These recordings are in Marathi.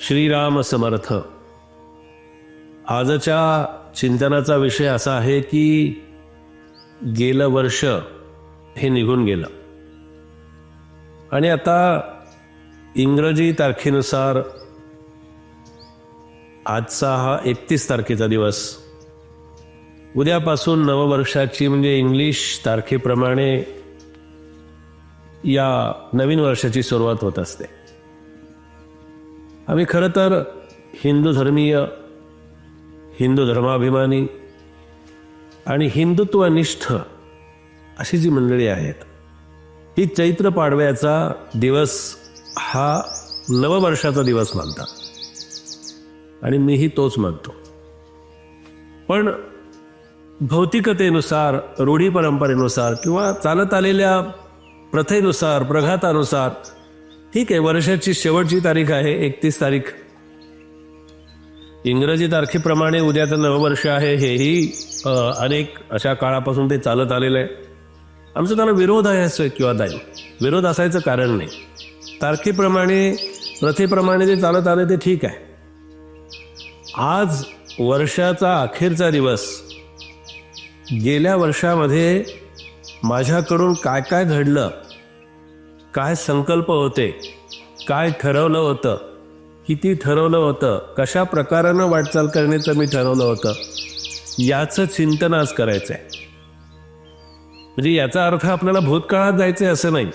श्रीराम समर्थ आजच्या चिंतनाचा विषय असा आहे की गेलं वर्ष हे निघून गेलं. आणि आता इंग्रजी तारखेनुसार आजचा हा एकतीस तारखेचा दिवस. उद्यापासून नववर्षाची म्हणजे इंग्लिश तारखेप्रमाणे या नवीन वर्षाची सुरुवात होत असते. आम्ही खरं तर हिंदू धर्मीय हिंदू धर्माभिमानी आणि हिंदुत्वनिष्ठ अशी जी मंडळी आहेत ही चैत्र पाडव्याचा दिवस हा नववर्षाचा दिवस मानतात. आणि मीही तोच मानतो. पण भौतिकतेनुसार रूढी परंपरेनुसार किंवा चालत आलेल्या प्रथेनुसार प्रघातानुसार ठीक आहे वर्षाची शेवटची तारीख आहे एकतीस तारीख. इंग्रजी तारखेप्रमाणे उद्याचं नववर्ष आहे हेही अनेक अशा काळापासून ते चालत आलेलं आहे. आमचा त्याला विरोध आहे असं किंवा नाही? विरोध असायचं कारण नाही. तारखेप्रमाणे प्रथेप्रमाणे जे चालत आले ते ठीक आहे. आज वर्षाचा अखेरचा दिवस. गेल्या वर्षामध्ये माझ्याकडून काय काय घडलं? काय संकल्प होते? काय ठरवलं होतं? किती ठरवलं होतं? कशा प्रकारानं वाटचाल करण्याचं मी ठरवलं होतं? याचं चिंतन आज करायचं आहे म्हणजे याचा अर्थ आपल्याला भूतकाळात जायचं आहे असं नाही.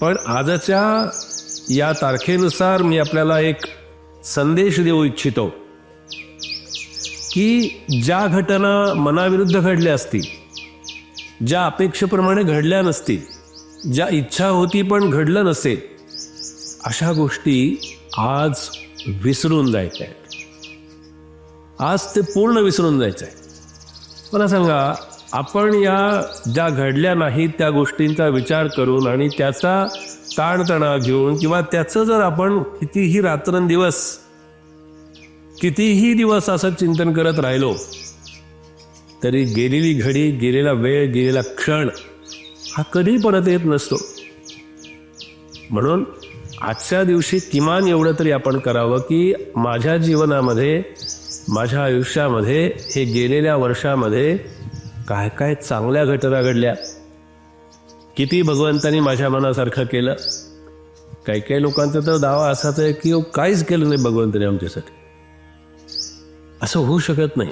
पण आजच्या या तारखेनुसार मी आपल्याला एक संदेश देऊ इच्छितो. की ज्या घटना मनाविरुद्ध घडल्या असतील ज्या अपेक्षेप्रमाणे घडल्या नसतील ज्या इच्छा होती पण घडलं नसेल अशा गोष्टी आज विसरून जायच्या आहेत. आज ते पूर्ण विसरून जायचं आहे. मला सांगा आपण या ज्या घडल्या नाहीत त्या गोष्टींचा विचार करून आणि त्याचा ताणतणाव घेऊन किंवा त्याचं जर आपण कितीही रात्रंदिवस कितीही दिवस असं चिंतन करत राहिलो तरी गेलेली घडी गेलेला वेळ गेलेला क्षण हा कधी परत येत नसतो. म्हणून आजच्या दिवशी किमान एवढं तरी आपण करावं की माझ्या जीवनामध्ये माझ्या आयुष्यामध्ये हे गेलेल्या वर्षामध्ये काय काय चांगल्या घटना घडल्या. किती भगवंतांनी माझ्या मनासारखं केलं. काही काही लोकांचा तर दावा असाच आहे की अहो, काहीच केलं नाही भगवंताने आमच्यासाठी. असं होऊ शकत नाही.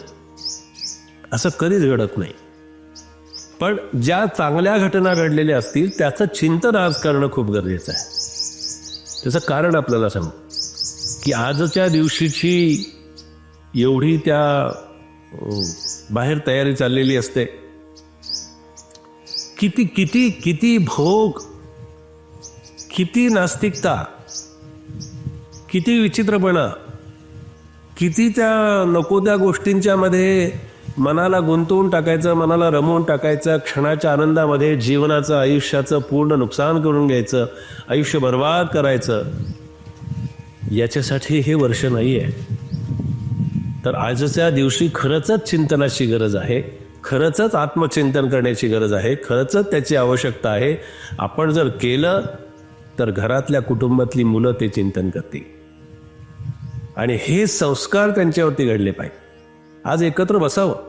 असं कधीच घडत नाही. पण ज्या चांगल्या घटना घडलेल्या असतील त्याचं चिंतन आज करणं खूप गरजेचं आहे. त्याचं कारण आपल्याला सांगू. की आजच्या दिवशीची एवढी त्या बाहेर तयारी चाललेली असते. किती किती किती भोग किती नास्तिकता किती विचित्रपणा किती त्या नको त्या गोष्टींच्यामध्ये मध्ये मनाला गुंतवून टाकायचं मनाला रमवून टाकायचं क्षणाच्या आनंदामध्ये जीवनाचं आयुष्याचं पूर्ण नुकसान करून घ्यायचं आयुष्य बर्बाद करायचं याच्यासाठी हे वर्ष नाही आहे तर आजच्या दिवशी खरंच चिंतनाची गरज आहे खरंच आत्मचिंतन करण्याची गरज आहे खरंच त्याची आवश्यकता आहे. आपण जर केलं तर घरातल्या कुटुंबातली मुलं ते चिंतन करतील. आणि हे संस्कार त्यांच्यावरती घडले पाहिजे. आज एकत्र बसावं.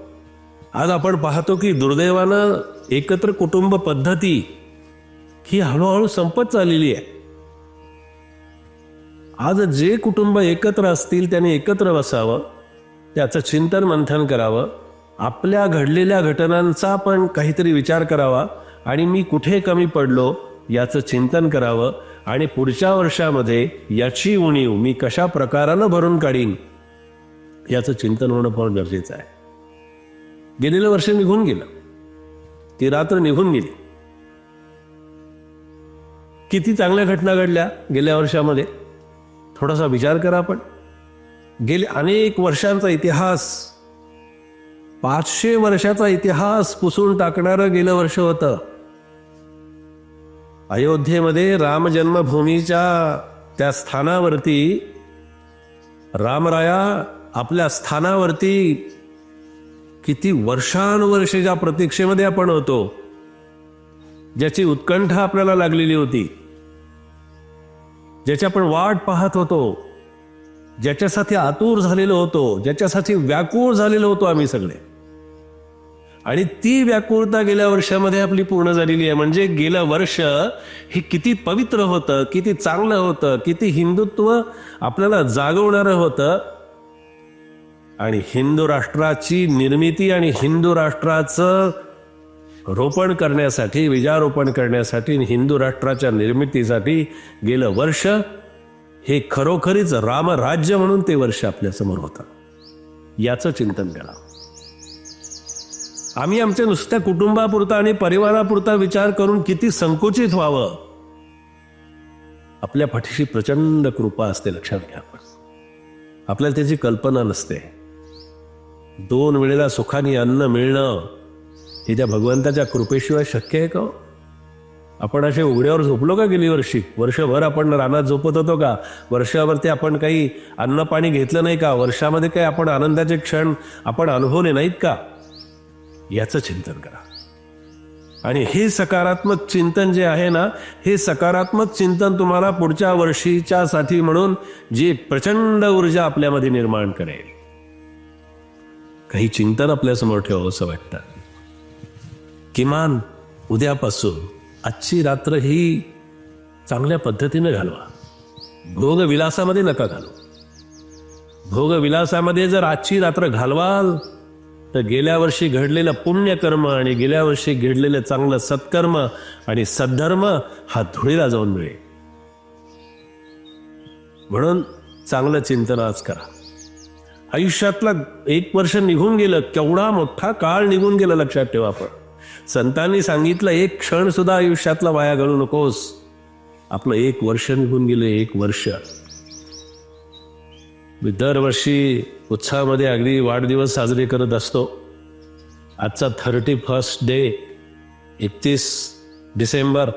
आज आपण पाहतो की दुर्दैवानं एकत्र कुटुंब पद्धती ही हळूहळू संपत चाललेली आहे. आज जे कुटुंब एकत्र असतील त्यांनी एकत्र बसावं त्याचं चिंतन मंथन करावं आपल्या घडलेल्या घटनांचा पण काहीतरी विचार करावा आणि मी कुठे कमी पडलो याचं चिंतन करावं आणि पुढच्या वर्षामध्ये याची उणीव मी कशा प्रकारानं भरून काढीन याचं चिंतन होणं फार गरजेचं आहे. गेलेलं वर्ष निघून गेलं. ती रात्र निघून गेली. किती चांगल्या घटना घडल्या गेल्या वर्षामध्ये? थोडासा विचार करा आपण. गेले अनेक वर्षांचा इतिहास पाचशे वर्षाचा इतिहास पुसून टाकणारं गेलं वर्ष होतं. अयोध्येमध्ये राम जन्मभूमीच्या त्या स्थानावरती रामराया आपल्या स्थानावरती किती वर्षानुवर्ष ज्या प्रतीक्षेमध्ये आपण होतो ज्याची उत्कंठा आपल्याला लागलेली होती ज्याची आपण वाट पाहत होतो ज्याच्यासाठी आतुर झालेलो होतो ज्याच्यासाठी व्याकुळ झालेलो होतो आम्ही सगळे. आणि ती व्याकुळता गेल्या वर्षामध्ये आपली पूर्ण झालेली आहे. म्हणजे गेलं वर्ष हे किती पवित्र होतं किती चांगलं होतं किती हिंदुत्व आपल्याला जागवणारं होतं आणि हिंदू राष्ट्राची निर्मिती आणि हिंदू राष्ट्राचं रोपण करण्यासाठी विजारोपण करण्यासाठी आणि हिंदू राष्ट्राच्या निर्मितीसाठी गेलं वर्ष हे खरोखरीच रामराज्य म्हणून ते वर्ष आपल्यासमोर होतं. याचं चिंतन करा. आम्ही आमच्या नुसत्या कुटुंबापुरता आणि परिवारापुरता विचार करून किती संकुचित व्हावं आपल्या पाठीशी प्रचंड कृपा असते लक्षात घ्या. आपण आपल्याला त्याची कल्पना नसते. दोन वेळेला सुखाने अन्न मिळणं हे त्या भगवंताच्या कृपेशिवाय शक्य आहे का हो? आपण असे उघड्यावर झोपलो का गेली वर्षी? वर्षभर आपण रानात झोपत होतो का? वर्षावरती आपण काही अन्न पाणी घेतलं नाही का? वर्षामध्ये काही आपण आनंदाचे क्षण आपण अनुभवले नाहीत का? याचं चिंतन करा. आणि हे सकारात्मक चिंतन जे आहे ना हे सकारात्मक चिंतन तुम्हाला पुढच्या वर्षीच्या साठी म्हणून जी प्रचंड ऊर्जा आपल्यामध्ये निर्माण करेल. काही चिंतन आपल्यासमोर ठेवावं असं वाटतं. किमान उद्यापासून आजची रात्र ही चांगल्या पद्धतीने घालवा. भोगविलासामध्ये नका घालू. भोगविलासामध्ये जर आजची रात्र घालवाल तर गेल्या वर्षी घडलेलं पुण्यकर्म आणि गेल्या वर्षी घडलेलं चांगलं सत्कर्म आणि सद्धर्म हा धुळीला जाऊन मिळेल. म्हणून चांगलं चिंतन आज करा. आयुष्यातला एक वर्ष निघून गेलं केवढा मोठा काळ निघून गेला लक्षात ठेवा आपण. संतांनी सांगितलं एक क्षण सुद्धा आयुष्यातला वाया घालू नकोस. आपलं एक वर्ष निघून गेलं एक वर्ष. मी दरवर्षी उत्साहामध्ये अगदी वाढदिवस साजरे करत असतो. आजचा थर्टी फर्स्ट डे एकतीस डिसेंबर.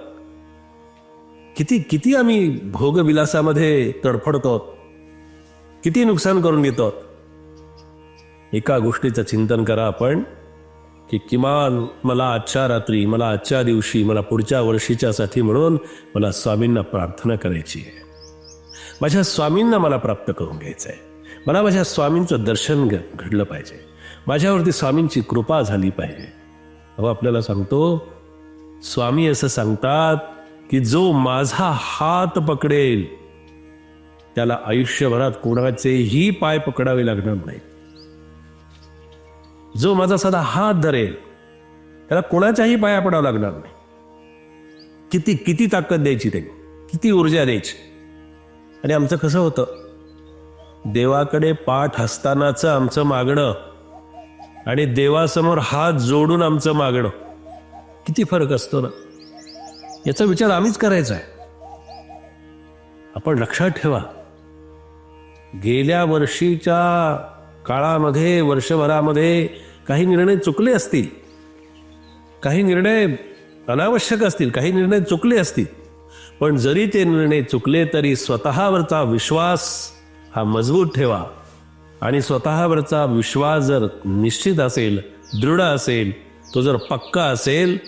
किती किती आम्ही भोगविलासामध्ये तडफडतो. किती नुकसान करून घेतो. एका गोष्टीचं चिंतन करा आपण की किमान मला आजच्या रात्री मला आजच्या दिवशी मला पुढच्या वर्षीच्यासाठी म्हणून मला स्वामींना प्रार्थना करायची आहे. माझ्या स्वामींना मला प्राप्त करून घ्यायचं आहे मला माझ्या स्वामींचं दर्शन घ घडलं पाहिजे. माझ्यावरती स्वामींची कृपा झाली पाहिजे. अहो आपल्याला सांगतो स्वामी असं सांगतात की जो माझा हात पकडेल त्याला आयुष्यभरात कोणाचेही पाय पकडावे लागणार नाही जो माझा सदा हात धरेल त्याला कोणाच्याही पाया पडावं लागणार नाही. किती किती ताकद द्यायची ते किती ऊर्जा द्यायची? आणि आमचं कसं होतं? देवाकडे पाठ हसतानाचं आमचं मागणं आणि देवासमोर हात जोडून आमचं मागणं किती फरक असतो ना? याचा विचार आम्हीच करायचा आहे. आपण लक्षात ठेवा. गेल्या वर्षीच्या काळामध्ये वर्षभरामध्ये काही निर्णय चुकले असतील. काही निर्णय अनावश्यक असतील काही निर्णय चुकले असतील. पण जरी ते निर्णय चुकले तरी स्वतःवरचा विश्वास हा मजबूत ठेवा. आणि स्वतःवरचा विश्वास जर निश्चित असेल दृढ असेल तो जर पक्का असेल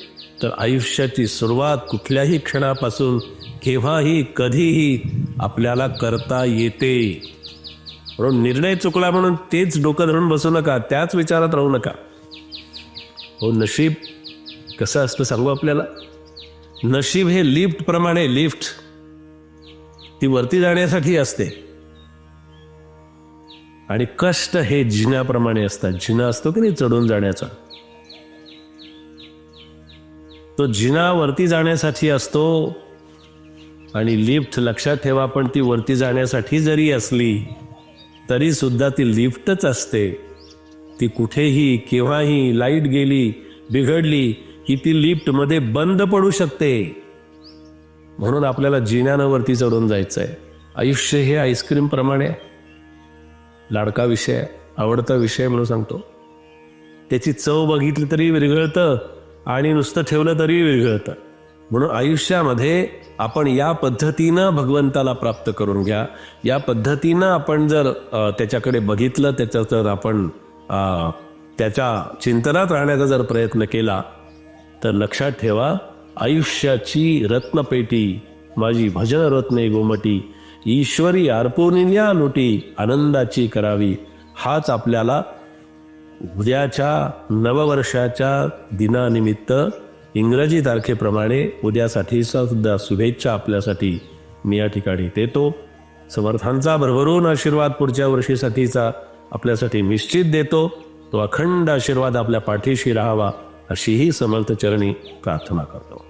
तर आयुष्याची सुरुवात कुठल्याही क्षणापासून केव्हाही कधीही आपल्याला करता येते. म्हणून निर्णय चुकला म्हणून तेच डोकं धरून बसू नका त्याच विचारात राहू नका. हो नशीब कसं असतं सांगू आपल्याला? नशीब हे लिफ्ट प्रमाणे लिफ्ट. ती वरती जाण्यासाठी असते. आणि कष्ट हे जिन्याप्रमाणे असतात. जिना असतो की नाही चढून जाण्याचा? तो जिना वरती जाण्यासाठी असतो आणि लिफ्ट लक्षात ठेवा पण ती वरती जाण्यासाठी जरी असली तरी सुद्धा ती लिफ्टच असते. ती कुठेही केव्हाही लाइट गेली बिघडली की ती लिफ्टमध्ये बंद पडू शकते. म्हणून आपल्याला जिन्यानं वरती चढून जायचं आहे आयुष्य हे आईस्क्रीम प्रमाणे लाडका विषय आवडता विषय म्हणून सांगतो. त्याची चव बघितली तरी विरघळतं आणि नुसतं ठेवलं तरी विरघळतं. म्हणून आयुष्यामध्ये आपण या पद्धतीनं भगवंताला प्राप्त करून घ्या. या पद्धतीनं आपण जर त्याच्याकडे बघितलं त्याचं जर आपण त्याच्या चिंतनात राहण्याचा जर प्रयत्न केला तर लक्षात ठेवा आयुष्याची रत्नपेटी माझी भजन रत्ने गोमटी ईश्वरी अर्पोनिल्या लुटी आनंदाची करावी हाच आपल्याला उद्याच्या नववर्षाच्या दिनानिमित्त इंग्रजी तारखेप्रमाणे उद्यासाठी सुद्धा शुभेच्छा आपल्यासाठी. मी या ठिकाणी देतो. समर्थांचा भरभरून आशीर्वाद पुढच्या वर्षीसाठीचा आपल्यासाठी निश्चित देतो. तो अखंड आशीर्वाद आपल्या पाठीशी राहावा अशीही समर्थ चरणी प्रार्थना करतो.